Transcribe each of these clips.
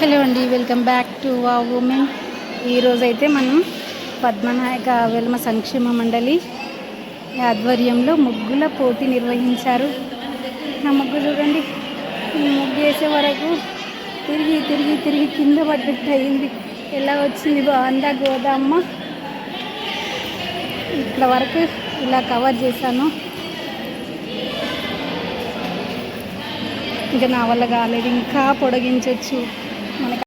Hello అండి welcome back to wa women. ఈరోజైతే మనం పద్మనాయక వెల్మ సంక్షేమ మండలి ఆధ్వర్యంలో ముగ్గుల పోటీ నిర్వహించారు. నా ముగ్గు చూడండి ఈ ముగ్గు వేసే వరకు తిరిగి తిరిగి తిరిగి కింద పడ్డట్టు అయింది. ఎలా వచ్చింది బాగుందా గోదామ్మ? ఇట్లా వరకు ఇలా కవర్ చేశాను. ఇంకా నా వల్ల కాలేదు ఇంకా పొడిగించవచ్చు మనకి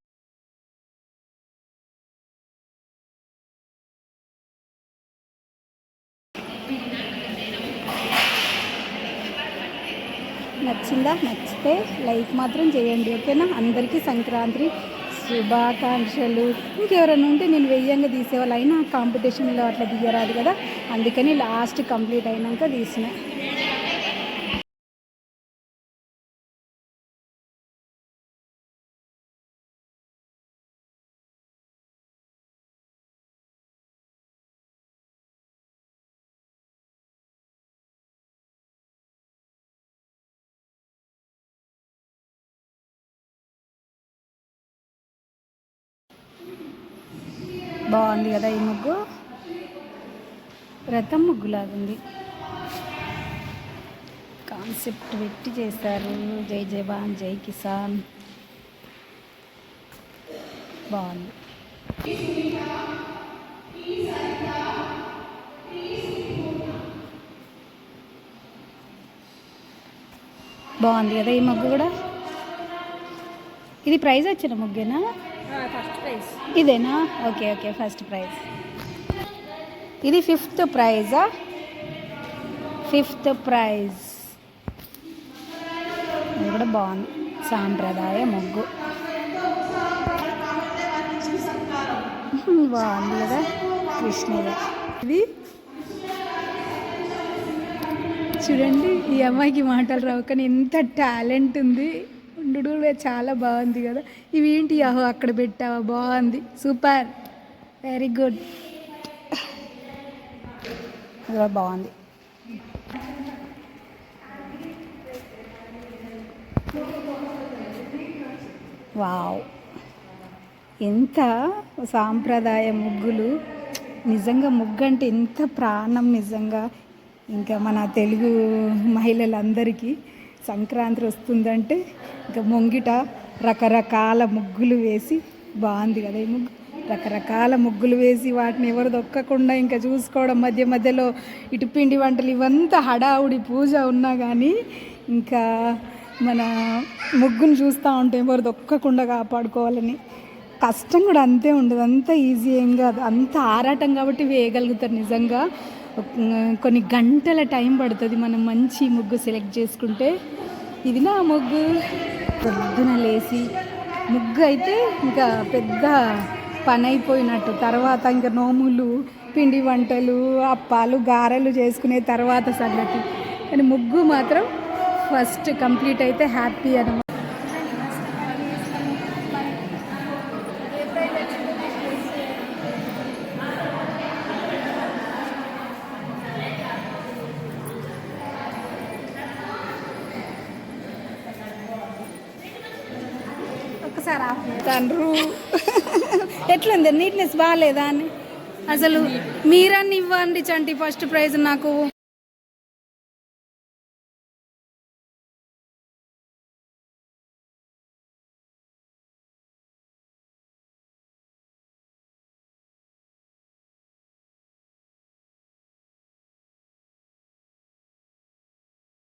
నచ్చిందా? నచ్చితే లైక్ మాత్రం చేయండి ఓకేనా? అందరికీ సంక్రాంతి శుభాకాంక్షలు. ఇంకెవరైనా ఉంటే నేను వెయ్యంగా తీసేవాళ్ళు అయినా కాంపిటీషన్లో అట్లా తీయరాదు కదా? అందుకని లాస్ట్ కంప్లీట్ అయినాక తీసిన. బాగుంది కదా ఈ ముగ్గు? రథం ముగ్గులాగా ఉంది కాన్సెప్ట్ పెట్టి చేశారు. జై జవాన్ జై కిసాన్. బాగుంది. బాగుంది కదా ఈ ముగ్గు కూడా? ఇది ప్రైజ్ వచ్చిన ముగ్గేనా? ఇదేనా? ఓకే ఓకే ఫస్ట్ ప్రైజ్ ఇది ఫిఫ్త్ ప్రైజా ఫిఫ్త్ ప్రైజ్ ఇది కూడా బాగుంది. సాంప్రదాయ ముగ్గు. బాగుంది కదా? కృష్ణుడు. ఇది? చూడండి ఈ అమ్మాయికి మాటలు రావు కానీ ఎంత టాలెంట్ ఉంది. ఉండు చాలా బాగుంది కదా. ఇవి ఏంటి అహో అక్కడ పెట్టావా? బాగుంది. సూపర్. Very good. ఇది బాగుంది. వావ్. ఎంత సాంప్రదాయ ముగ్గులు. నిజంగా ముగ్గు అంటే ఎంత ప్రాణం నిజంగా. ఇంకా మన తెలుగు మహిళలందరికీ. సంక్రాంతి వస్తుందంటే ఇంకా ముంగిట రకరకాల ముగ్గులు వేసి బాగుంది కదా ఈ ముగ్గు? రకరకాల ముగ్గులు వేసి వాటిని ఎవరు దొక్కకుండా ఇంకా చూసుకోవడం మధ్య మధ్యలో ఇటు పిండి వంటలు ఇవంతా హడావుడి పూజ ఉన్నా కానీ ఇంకా మన ముగ్గును చూస్తూ ఉంటే ఎవరు దొక్కకుండా కాపాడుకోవాలని కష్టం కూడా అంతే ఉండదు. అంత ఈజీ ఏం కాదు. అంత ఆరాటం కాబట్టి వేయగలుగుతారు నిజంగా. కొన్ని గంటల టైం పడుతుంది మనం మంచి ముగ్గు సెలెక్ట్ చేసుకుంటే. ఇది నా ముగ్గు. పొద్దున లేచి ముగ్గు అయితే ఇంకా పెద్ద పని అయిపోయినట్టు. తర్వాత ఇంకా నోములు పిండి వంటలు అప్పాలు గారెలు చేసుకునే తర్వాత సంగతి. కానీ ముగ్గు మాత్రం ఫస్ట్ కంప్లీట్ అయితే హ్యాపీ అనమాట ఒకసారి? తండ్రు. ఎట్లుంది? నీట్నెస్ బాగాలేదా అని? అసలు మీరన్నీ ఇవ్వండి చంటి ఫస్ట్ ప్రైజ్ నాకు.